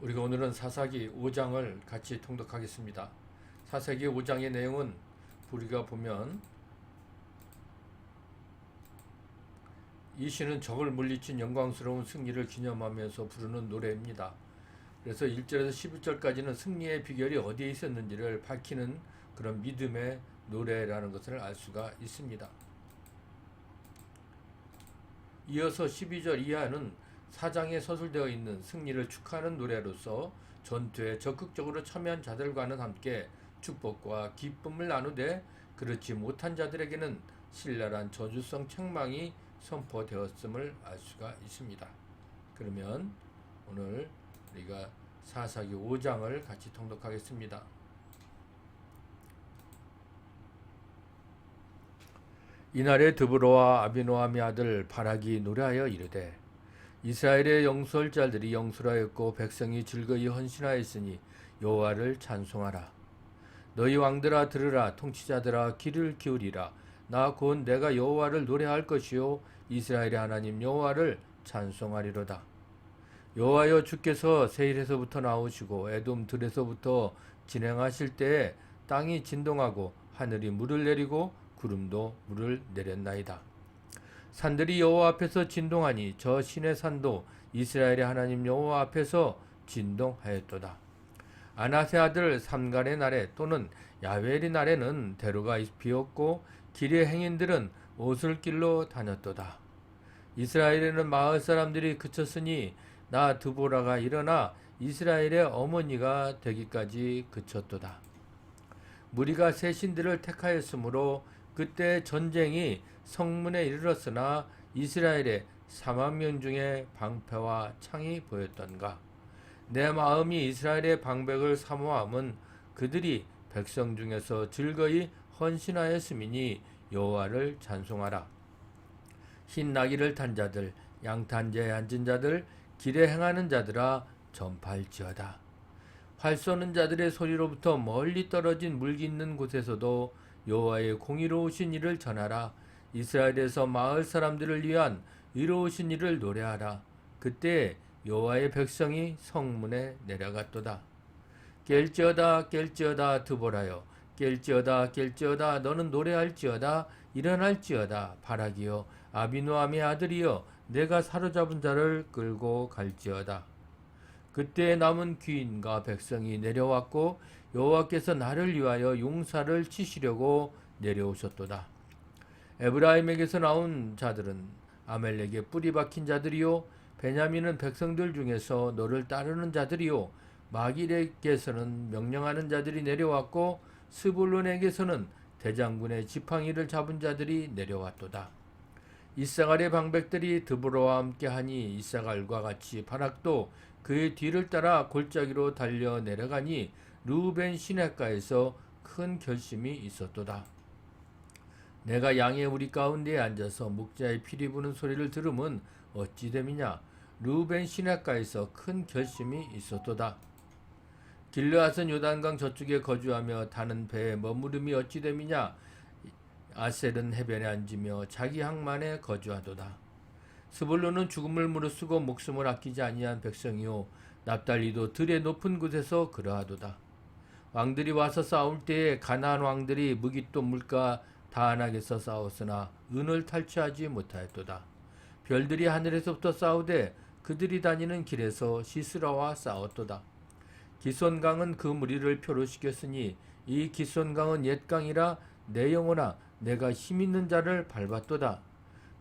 우리가 오늘은 사사기 5장을 같이 통독하겠습니다. 사사기 5장의 내용은 우리가 보면 이 시는 적을 물리친 영광스러운 승리를 기념하면서 부르는 노래입니다. 그래서 1절에서 11절까지는 승리의 비결이 어디에 있었는지를 밝히는 그런 믿음의 노래라는 것을 알 수가 있습니다. 이어서 12절 이하는 사장에 서술되어 있는 승리를 축하하는 노래로서 전투에 적극적으로 참여한 자들과는 함께 축복과 기쁨을 나누되 그렇지 못한 자들에게는 신랄한 저주성 책망이 선포되었음을 알 수가 있습니다. 그러면 오늘 우리가 사사기 5장을 같이 통독하겠습니다. 이날에 드브로와 아비노함의 아들 바락이 노래하여 이르되 이스라엘의 영수할 자들이 영술하였고 백성이 즐거이 헌신하였으니 여호와를 찬송하라. 너희 왕들아 들으라 통치자들아 귀를 기울이라. 나 곧 내가 여호와를 노래할 것이요 이스라엘의 하나님 여호와를 찬송하리로다. 여호와여 주께서 세일에서부터 나오시고 에돔 들에서부터 진행하실 때에 땅이 진동하고 하늘이 물을 내리고 구름도 물을 내렸나이다. 산들이 여호와 앞에서 진동하니 저 신의 산도 이스라엘의 하나님 여호와 앞에서 진동하였도다. 아나세 아들 삼간의 날에 또는 야웰의 날에는 대로가 비었고 길의 행인들은 오슬길로 다녔도다. 이스라엘에는 마을 사람들이 그쳤으니 나 드보라가 일어나 이스라엘의 어머니가 되기까지 그쳤도다. 무리가 새 신들을 택하였으므로 그때 전쟁이 성문에 이르렀으나 이스라엘의 4만 명 중에 방패와 창이 보였던가. 내 마음이 이스라엘의 방백을 사모함은 그들이 백성 중에서 즐거이 헌신하였음이니 여호와를 찬송하라. 흰 나귀를 탄 자들 양탄자에 앉은 자들 길에 행하는 자들아 전파할지어다. 활 쏘는 자들의 소리로부터 멀리 떨어진 물기 있는 곳에서도 여호와의 공의로우신 일을 전하라. 이스라엘에서 마을 사람들을 위한 의로우신 일을 노래하라. 그때 여호와의 백성이 성문에 내려갔도다. 깰지어다 깰지어다 드보라여 깰지어다 깰지어다 너는 노래할지어다 일어날지어다 바라기여 아비노함의 아들이여 내가 사로잡은 자를 끌고 갈지어다. 그때 남은 귀인과 백성이 내려왔고 여호와께서 나를 위하여 용사를 치시려고 내려오셨도다. 에브라임에게서 나온 자들은 아멜렉의 뿌리 박힌 자들이요 베냐민은 백성들 중에서 너를 따르는 자들이요 마길에게서는 명령하는 자들이 내려왔고 스불론에게서는 대장군의 지팡이를 잡은 자들이 내려왔도다. 이사갈의 방백들이 드보로와 함께하니 이사갈과 같이 바락도 그의 뒤를 따라 골짜기로 달려 내려가니 루벤 시내가에서 큰 결심이 있었도다. 내가 양의 우리 가운데에 앉아서 목자의 피리 부는 소리를 들으면 어찌 됨이냐? 루벤 시내가에서 큰 결심이 있었도다. 길르앗은 요단강 저쪽에 거주하며 타는 배에 머무름이 어찌 됨이냐? 아셀은 해변에 앉으며 자기 항만에 거주하도다. 스불론은 죽음을 무릅쓰고 목숨을 아끼지 아니한 백성이요 납달리도 들의 높은 곳에서 그러하도다. 왕들이 와서 싸울 때에 가나안 왕들이 무기또 물가 다안하게서 싸웠으나 은을 탈취하지 못하였도다. 별들이 하늘에서부터 싸우되 그들이 다니는 길에서 시스라와 싸웠도다. 기손강은 그 무리를 표로 시켰으니 이 기손강은 옛강이라 내 영혼아 내가 힘 있는 자를 밟았도다.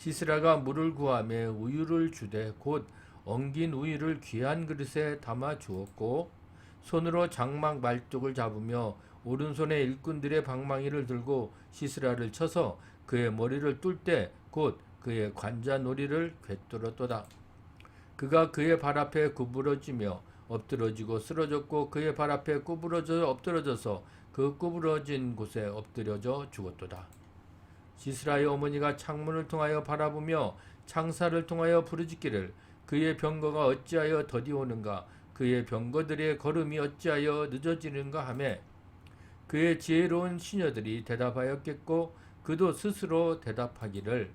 시스라가 물을 구하며 우유를 주되 곧 엉긴 우유를 귀한 그릇에 담아 주었고 손으로 장막 말뚝을 잡으며 오른손에 일꾼들의 방망이를 들고 시스라를 쳐서 그의 머리를 뚫 때 곧 그의 관자놀이를 꿰뚫었도다. 그가 그의 발 앞에 구부러지며 엎드러지고 쓰러졌고 그의 발 앞에 구부러져 엎드러져서 그 구부러진 곳에 엎드려져 죽었도다. 시스라의 어머니가 창문을 통하여 바라보며 창사를 통하여 부르짖기를 그의 병거가 어찌하여 더디 오는가? 그의 병거들의 걸음이 어찌하여 늦어지는가? 하매 그의 지혜로운 시녀들이 대답하였겠고 그도 스스로 대답하기를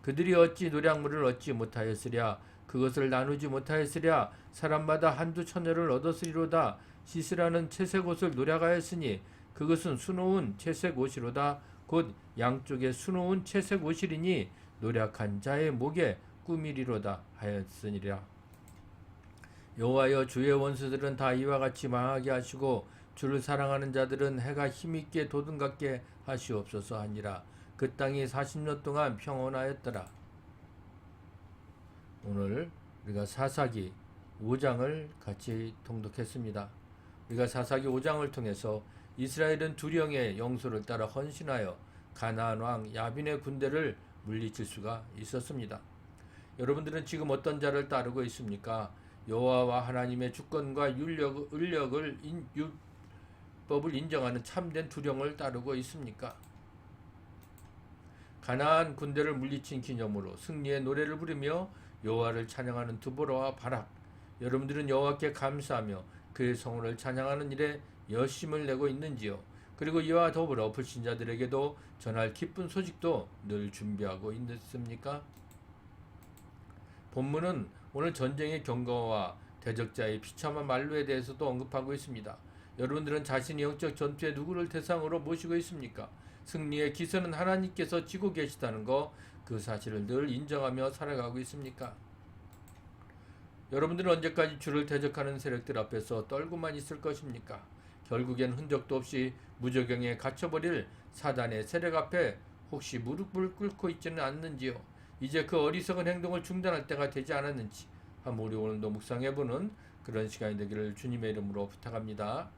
그들이 어찌 노량물을 얻지 못하였으랴? 그것을 나누지 못하였으랴? 사람마다 한두 처녀를 얻었으리로다. 시스라는 채색 옷을 노략하였으니 그것은 수놓은 채색 옷이로다 곧 양쪽에 수놓은 채색 옷이리니 노략한 자의 목에 꾸미리로다 하였으니라. 여호와여 주의 원수들은 다 이와 같이 망하게 하시고 주를 사랑하는 자들은 해가 힘있게 도든갑게 하시옵소서 하니라. 그 땅이 40년 동안 평온하였더라. 오늘 우리가 사사기 5장을 같이 통독했습니다. 우리가 사사기 5장을 통해서 이스라엘은 두령의 영소를 따라 헌신하여 가나안 왕 야빈의 군대를 물리칠 수가 있었습니다. 여러분들은 지금 어떤 자를 따르고 있습니까? 여호와와 하나님의 주권과 율력, 을 인, 율법을 인정하는 참된 두령을 따르고 있습니까? 가나안 군대를 물리친 기념으로 승리의 노래를 부르며 여호와를 찬양하는 두보라와 바락 여러분들은 여호와께 감사하며 그의 성을 찬양하는 일에 열심을 내고 있는지요? 그리고 이와 더불어 불신자들에게도 전할 기쁜 소식도 늘 준비하고 있습니까? 본문은 오늘 전쟁의 경과와 대적자의 비참한 말로에 대해서도 언급하고 있습니다. 여러분들은 자신이 영적 전투에 누구를 대상으로 모시고 있습니까? 승리의 기선은 하나님께서 쥐고 계시다는 거 그 사실을 늘 인정하며 살아가고 있습니까? 여러분들은 언제까지 주를 대적하는 세력들 앞에서 떨고만 있을 것입니까? 결국엔 흔적도 없이 무적경에 갇혀버릴 사단의 세력 앞에 혹시 무릎을 꿇고 있지는 않는지요? 이제 그 어리석은 행동을 중단할 때가 되지 않았는지 한번 우리 오늘도 묵상해보는 그런 시간이 되기를 주님의 이름으로 부탁합니다.